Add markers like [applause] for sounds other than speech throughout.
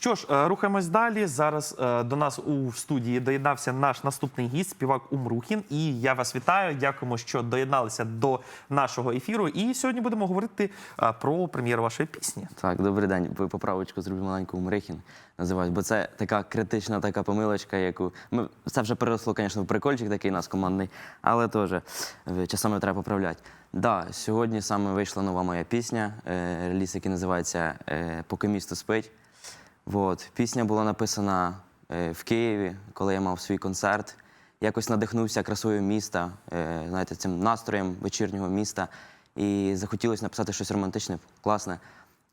Що ж, е, рухаємось далі. Зараз е, до нас у студії доєднався наш наступний гість, співак Умрухін. І я вас вітаю. Дякуємо, що доєдналися до нашого ефіру. І сьогодні будемо говорити е, про прем'єру вашої пісні. Так, добрий день. Ви поправочку зробив маленьку Умрихін, називають, бо це така критична така помилочка, яку ми це вже переросло, звісно, в прикольчик такий нас командний, але теж часами треба поправляти. Да, сьогодні саме вийшла нова моя пісня, реліз, який називається Поки місто спить. Вот. Пісня була написана е, в Києві, коли я мав свій концерт. Якось надихнувся красою міста, е, знаєте, цим настроєм вечірнього міста. І захотілося написати щось романтичне, класне.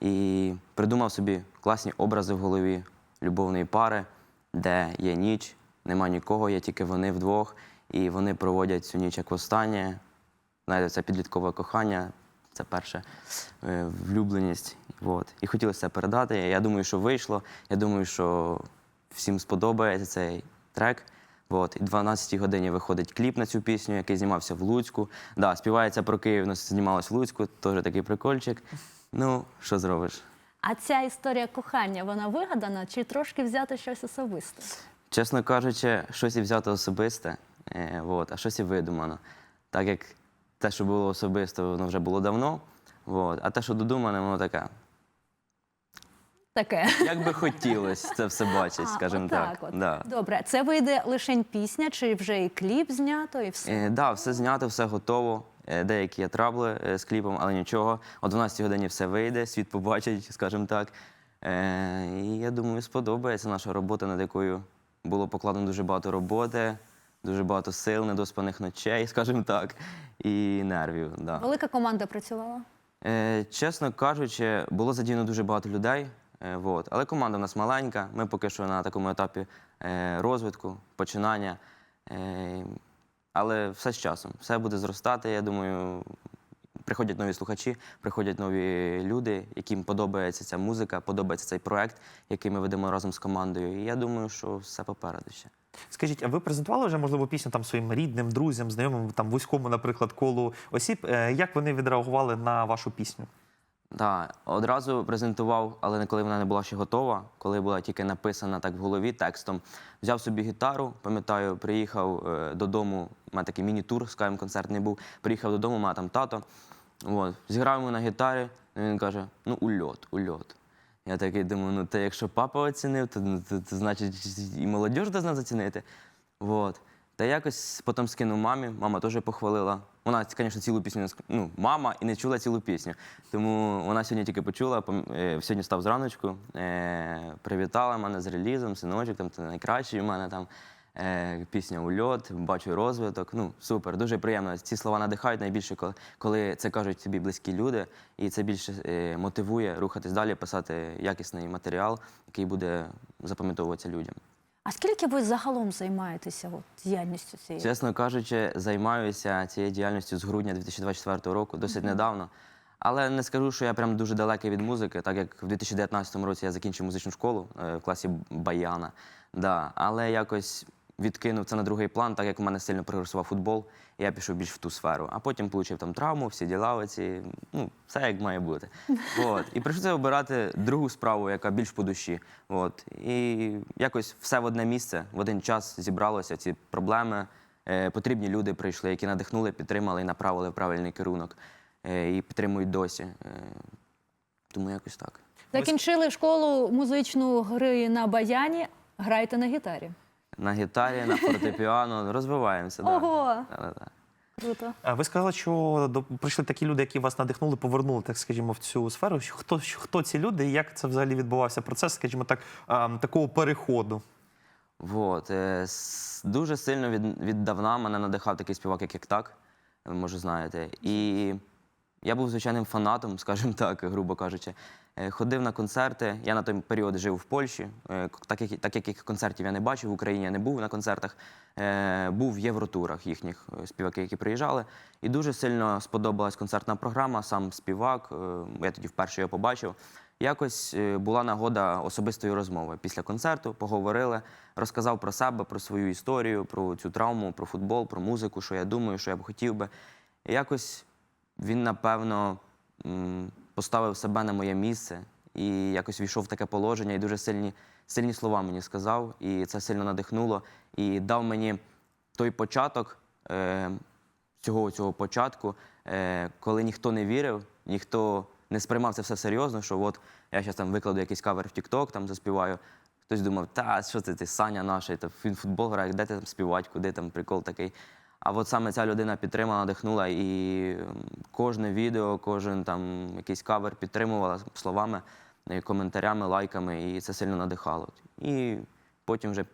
І придумав собі класні образи в голові любовної пари, де є ніч, нема нікого, є тільки вони вдвох, і вони проводять цю ніч як востаннє. Знаєте, це підліткове кохання, це перша е, влюбленість. От. І хотілося це передати. Я думаю, що вийшло. Я думаю, що всім сподобається цей трек. От. І 12-й годині виходить кліп на цю пісню, який знімався в Луцьку. Да, співається про Київ, але знімалось в Луцьку, теж такий прикольчик. Ну, що зробиш? А ця історія кохання, вона вигадана чи трошки взяти щось особисте? Чесно кажучи, щось і взято особисте, е, от, а щось і видумано. Так як те, що було особисто, воно вже було давно. От, а те, що додумане, воно таке. Таке. Як би хотілося це все [laughs] бачити, А, скажімо отак так. от. Да. Добре, це вийде лише пісня, чи вже і кліп знято, і все. Е, да, все знято, все готово. Е, Деякі є трабли е, з кліпом, але нічого. О 12 годині все вийде, світ побачить, скажімо так. Е, і я думаю, сподобається наша робота, над якою було покладено дуже багато роботи, дуже багато сил, недоспаних ночей, [laughs] скажімо так, і нервів. Да. Велика команда працювала. Е, чесно кажучи, було задіяно дуже багато людей. Е, вот. Але команда в нас маленька. Ми поки що на такому етапі е, розвитку, починання. Е, але все з часом. Все буде зростати. Я думаю, приходять нові слухачі, приходять нові люди, яким подобається ця музика, подобається цей проект, який ми ведемо разом з командою. І я думаю, що все попереду ще. Скажіть, а ви презентували вже можливо пісню там своїм рідним, друзям, знайомим, там вузькому, наприклад, колу осіб? Як вони відреагували на вашу пісню? Так, одразу презентував, але не коли вона не була ще готова, коли була тільки написана так в голові текстом. Взяв собі гітару, пам'ятаю, приїхав е, додому. У мене такий міні-тур, скажімо, концертний був. Приїхав додому, мене там тато. От, зіграв на гітарі, і він каже: ну, ульот, ульот. Я такий думаю, ну те, якщо папа оцінив, то, ну, то, то значить і молодь должна зацінити. Вот. Та якось потім скинув мамі, мама теж похвалила. Вона, звісно, цілу пісню не ск- ну, мама і не чула цілу пісню. Тому вона сьогодні тільки почула, пом- е, сьогодні став зраночку, е, привітала мене з релізом, синочок, там це найкращий у мене там. Е, пісня Ульот, бачу розвиток. Ну, супер, дуже приємно. Ці слова надихають найбільше, коли, коли це кажуть тобі близькі люди, і це більше е, мотивує рухатись далі, писати якісний матеріал, який буде запам'ятовуватися людям. А скільки ви загалом займаєтеся от, діяльністю цією? Чесно кажучи, займаюся цією діяльністю з грудня 2024 року, досить недавно. Але не скажу, що я прям дуже далекий від музики, так як в 2019 році я закінчив музичну школу е, в класі баяна. Да. Але якось відкинув це на другий план, так як у мене сильно прогресував футбол, і я пішов більш в ту сферу. А потім отримав там травму, всі діла оці, ну, все як має бути. [laughs] От. І прийшлося обирати другу справу, яка більш по душі. От. І якось все в одне місце, в один час зібралося ці проблеми. Е, потрібні люди прийшли, які надихнули, підтримали і направили в правильний керунок. Е, і підтримують досі. Е, тому якось так. Закінчили школу музичну гри на баяні, граєте на гітарі. На гітарі, на фортепіано розвиваємося. да. Ого! Да-да-да. Круто. Е, Ви сказали, що до- прийшли такі люди, які вас надихнули, повернули, так скажімо, в цю сферу. Що- Хто, хто ці люди і як це взагалі відбувався процес, скажімо так, ем, такого переходу? Вот. е, с- Дуже сильно від, віддавна мене надихав такий співак, як так, ви може знаєте. І я був звичайним фанатом, [laughs] скажімо так, грубо кажучи. Е, Ходив на концерти. Я на той період жив в Польщі. Е, Так як, так як концертів я не бачив в Україні, я не був на концертах. Е, Був в євротурах їхніх співаки, які приїжджали. І дуже сильно сподобалась концертна програма, сам співак. Я тоді вперше його побачив. Якось була нагода особистої розмови після концерту. Поговорили, розказав про себе, про свою історію, про цю травму, про футбол, про музику, що я думаю, що я б хотів би. Якось він, напевно, поставив себе на моє місце і якось війшов в таке положення, і дуже сильні, сильні слова мені сказав, і це сильно надихнуло. І дав мені той початок е, цього цього початку, е, коли ніхто не вірив, ніхто не сприймав це все серйозно, що от я зараз там викладу якийсь кавер в TikTok, там заспіваю. Хтось думав, та що це ти, Саня наш, та він футбол грає, де ти там співати, куди там прикол такий. А от саме ця людина підтримала, надихнула, і кожне відео, кожен там якийсь кавер підтримувала словами, е, коментарями, лайками, і це сильно надихало. І потім вже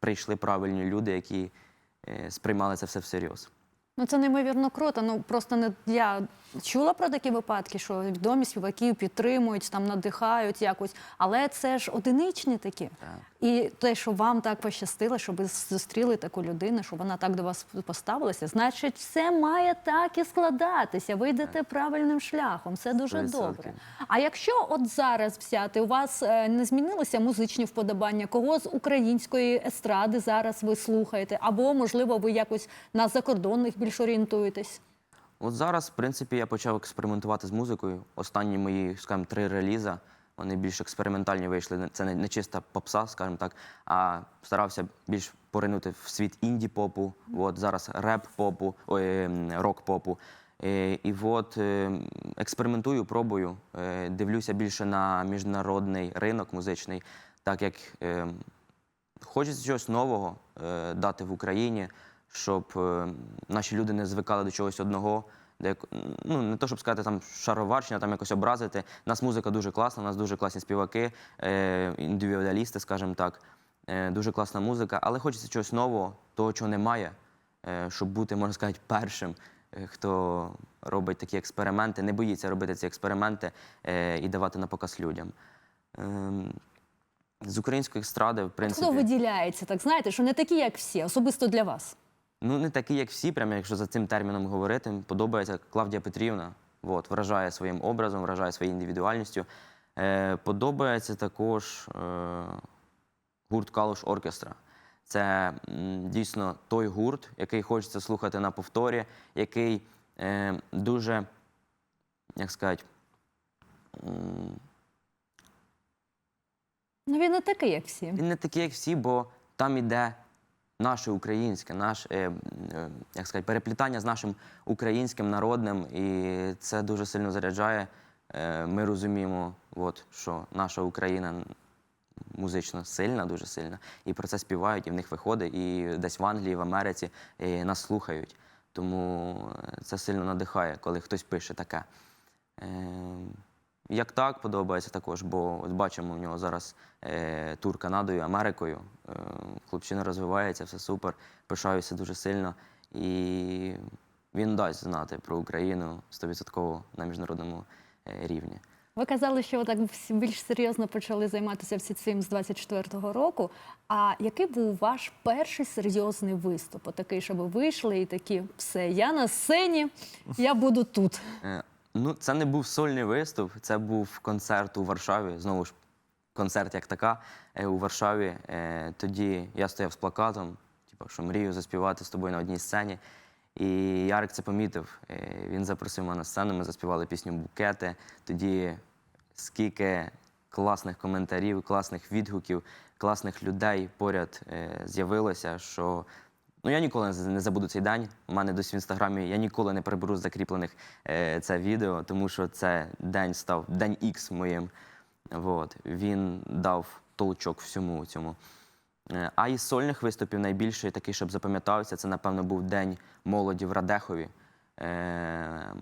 прийшли правильні люди, які е, сприймали це все всерйоз. Ну це неймовірно круто. Ну просто не я чула про такі випадки, що відомі співаків підтримують, там надихають якось, але це ж одиничні такі. Так. І те, що вам так пощастило, що ви зустріли таку людину, що вона так до вас поставилася, значить, все має так і складатися. Ви йдете правильним шляхом. Це дуже Сто добре. А якщо от зараз взяти, у вас е, не змінилися музичні вподобання? Кого з української естради зараз ви слухаєте? Або можливо ви якось на закордонних більш орієнтуєтесь? От зараз, в принципі, я почав експериментувати з музикою. Останні мої, скажімо, три реліза. Вони більш експериментальні вийшли. Це не, чиста попса, скажімо так, а старався більш поринути в світ інді-попу, от зараз реп-попу, ой, ем, рок-попу. Е, І от е, експериментую, пробую, е, дивлюся більше на міжнародний ринок музичний, так як е, Хочеться чогось нового дати в Україні, щоб е, наші люди не звикали до чогось одного. Де, ну, не то, щоб сказати там шароварщина, там якось образити. У нас музика дуже класна, у нас дуже класні співаки, е, індивідуалісти, скажімо так. Е, дуже класна музика, але хочеться чогось нового, того, чого немає, е, щоб бути, можна сказати, першим, е, хто робить такі експерименти, не боїться робити ці експерименти е, і давати на показ людям. Ем, з української естради, в принципі. Хто виділяється, так знаєте, що не такі, як всі, особисто для вас? Ну, не такі, як всі, прямо якщо за цим терміном говорити. Подобається Клавдія Петрівна. От, вражає своїм образом, вражає своєю індивідуальністю. Е, подобається також е, гурт Калуш Оркестра. Це м, дійсно той гурт, який хочеться слухати на повторі, який е, дуже, як сказати, м, Ну він не такий, як всі. Він не такий, як всі, бо там іде наше українське, наш, е, е, як сказати, переплітання з нашим українським народним, і це дуже сильно заряджає. Е, ми розуміємо, от, що наша Україна музично сильна, дуже сильна, і про це співають, і в них виходить, і десь в Англії, в Америці нас слухають. Тому це сильно надихає, коли хтось пише таке. Е, як так подобається також, бо от бачимо в нього зараз е, тур Канадою, Америкою. Е, хлопчина розвивається, все супер. Пишаюся дуже сильно. І він дасть знати про Україну 100% на міжнародному е, рівні. Ви казали, що так більш серйозно почали займатися всі цим з 24-го року. А який був ваш перший серйозний виступ? Такий, щоб ви вийшли і такі, все, я на сцені, я буду тут. Ну, це не був сольний виступ, це був концерт у Варшаві. Знову ж концерт як така е, у Варшаві. Е, Тоді я стояв з плакатом, типу, що мрію заспівати з тобою на одній сцені. І Ярик це помітив. Е, Він запросив мене на сцену, ми заспівали пісню Букети. Тоді скільки класних коментарів, класних відгуків, класних людей поряд з'явилося, що ну я ніколи не забуду цей день. У мене досі в інстаграмі я ніколи не приберу з закріплених е, це відео, тому що це день став день Х моїм. Вот. Він дав толчок всьому цьому. Е, А із сольних виступів найбільший такий, щоб запам'ятався, це, напевно, був День молоді в Радехові. Е,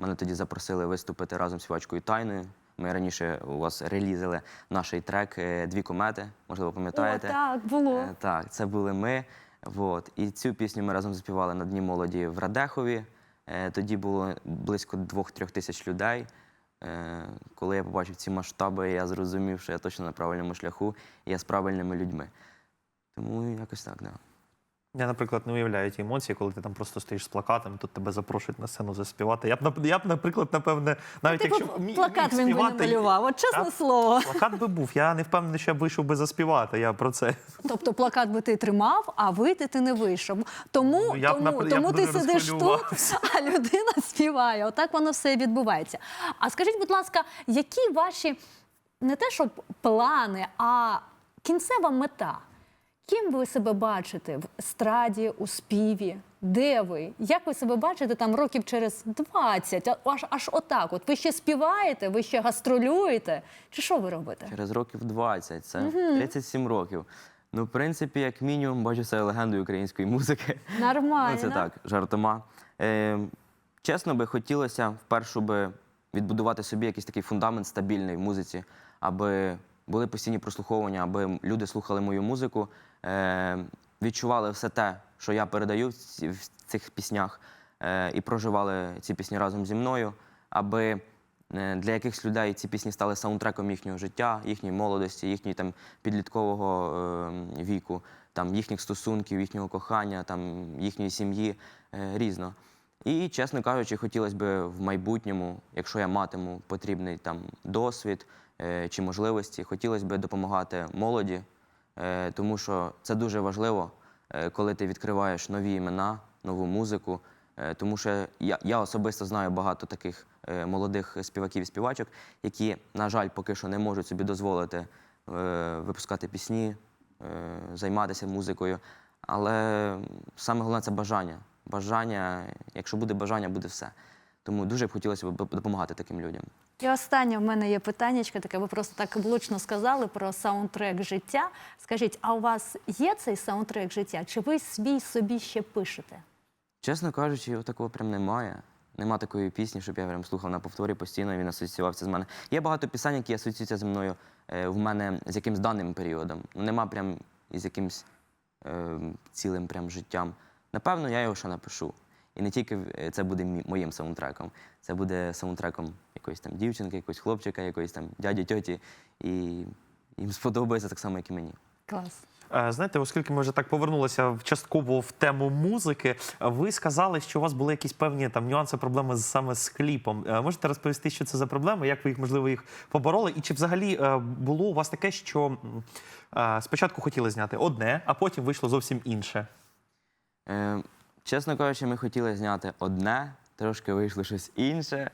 Мене тоді запросили виступити разом з співачкою Тайною. Ми раніше у вас релізили наш трек е, Дві комети, можливо, пам'ятаєте. О, так, було. Е, Так, це були ми. Вот. І цю пісню ми разом заспівали на Дні молоді в Радехові. Е, Тоді було близько двох-трьох тисяч людей. Е, Коли я побачив ці масштаби, я зрозумів, що я точно на правильному шляху і я з правильними людьми. Тому якось так, да. Я, наприклад, не уявляю ті емоції, коли ти там просто стоїш з плакатом, тут тебе запрошують на сцену заспівати. Я б, я б наприклад, напевне, навіть Типу, якщо міг, плакат міг він би не малював. От чесне Та, слово. Плакат би був. Я не впевнений, що я б вийшов би заспівати. Я про це. Тобто плакат би ти тримав, а вийти ти не вийшов. Тому, Ну, я б, тому, напр- я б тому ти сидиш тут, а людина співає. Отак воно все відбувається. А скажіть, будь ласка, які ваші не те, щоб плани, а кінцева мета. Ким ви себе бачите в естраді, у співі? Де ви? Як ви себе бачите там років через 20? Аж, аж отак. От ви ще співаєте, ви ще гастролюєте? Чи що ви робите? Через років 20, це 37 років. Ну, в принципі, як мінімум, бачу себе легендою української музики. Нормально. Ну, це так, жартома. Е, чесно би, хотілося вперше би відбудувати собі якийсь такий фундамент стабільний в музиці, аби були постійні прослуховування, аби люди слухали мою музику, е, відчували все те, що я передаю в, цих піснях, е, і проживали ці пісні разом зі мною, аби е, для якихось людей ці пісні стали саундтреком їхнього життя, їхньої молодості, їхньої там підліткового віку, там їхніх стосунків, їхнього кохання, там їхньої сім'ї різно. І, чесно кажучи, хотілося б в майбутньому, якщо я матиму потрібний там досвід чи можливості, хотілося б допомагати молоді, е, тому що це дуже важливо, е, коли ти відкриваєш нові імена, нову музику. Е, Тому що я, я особисто знаю багато таких е, молодих співаків і співачок, які, на жаль, поки що не можуть собі дозволити е, випускати пісні, е, займатися музикою. Але саме головне це бажання. Бажання, якщо буде бажання, буде все. Тому дуже б хотілося б допомагати таким людям. І останнє в мене є питаннячко, таке ви просто так влучно сказали про саундтрек життя. Скажіть, а у вас є цей саундтрек життя? Чи ви свій собі ще пишете? Чесно кажучи, його такого прям немає. Нема такої пісні, щоб я прям слухав на повторі постійно, і він асоціювався з мене. Є багато пісень, які асоціюються зі мною е, в мене з якимсь даним періодом. Ну, нема прям із якимсь е, цілим прям життям. Напевно, я його ще напишу. І не тільки е, це буде моїм саундтреком, це буде саундтреком якоїсь там дівчинки, якогось хлопчика, якоїсь там дяді, тьоті. І їм сподобається так само, як і мені. Клас. Е, Знаєте, оскільки ми вже так повернулися в- частково в тему музики, е, ви сказали, що у вас були якісь певні там нюанси, проблеми саме з кліпом. Можете розповісти, що це за проблеми, як ви їх можливо їх побороли? І чи взагалі було у вас таке, що спочатку хотіли зняти одне, а потім вийшло зовсім інше? Е, чесно кажучи, ми хотіли зняти одне, трошки вийшло щось інше.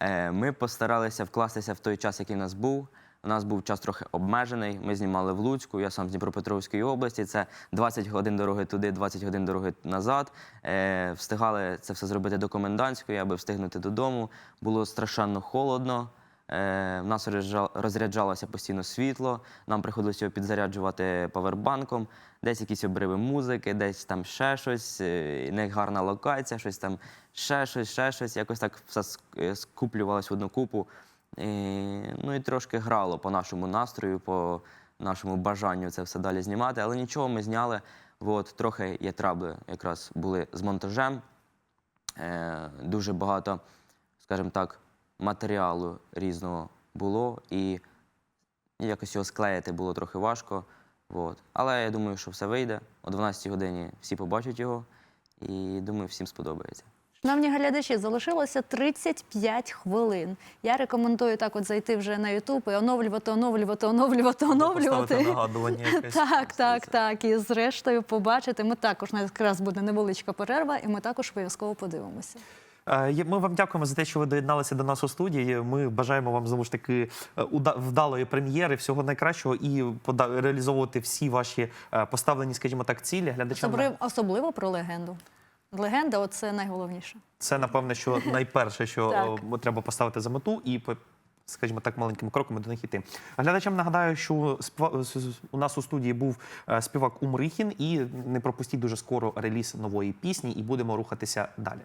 Е, ми постаралися вкластися в той час, який в нас був. У нас був час трохи обмежений. Ми знімали в Луцьку, я сам з Дніпропетровської області. Це 20 годин дороги туди, 20 годин дороги назад. Е, встигали це все зробити до комендантської, аби встигнути додому. Було страшенно холодно. Е, в нас розряджалося постійно світло, нам приходилося його підзаряджувати павербанком, десь якісь обриви музики, десь там ще щось, е, негарна локація, щось там, ще щось, ще щось. Якось так все е, скуплювалось в одну купу. І, ну і трошки грало по нашому настрою, по нашому бажанню це все далі знімати. Але нічого ми зняли. От, трохи є трабли якраз були з монтажем. Дуже багато, скажімо так, матеріалу різного було, і якось його склеїти було трохи важко. От. Але я думаю, що все вийде. О 12 годині всі побачать його, і думаю, всім сподобається. Шановні глядачі, залишилося 35 хвилин. Я рекомендую так от зайти вже на Ютуб і оновлювати, оновлювати, оновлювати, оновлювати. нагадування [laughs] якесь. Так, так, так. І зрештою побачити. Ми також у нас якраз буде невеличка перерва, і ми також обов'язково подивимося. Е, Ми вам дякуємо за те, що ви доєдналися до нас у студії. Ми бажаємо вам знову ж таки е, вдалої прем'єри, всього найкращого і реалізовувати всі ваші е, поставлені, скажімо так, цілі. Глядачам Особливо, особливо про легенду. Легенда це найголовніше. це напевне, що [laughs] найперше, що треба поставити за мету і Скажімо так, маленькими кроками до них іти. Глядачам нагадаю, що у нас у студії був співак Умрихін, і не пропустіть дуже скоро реліз нової пісні, і будемо рухатися далі.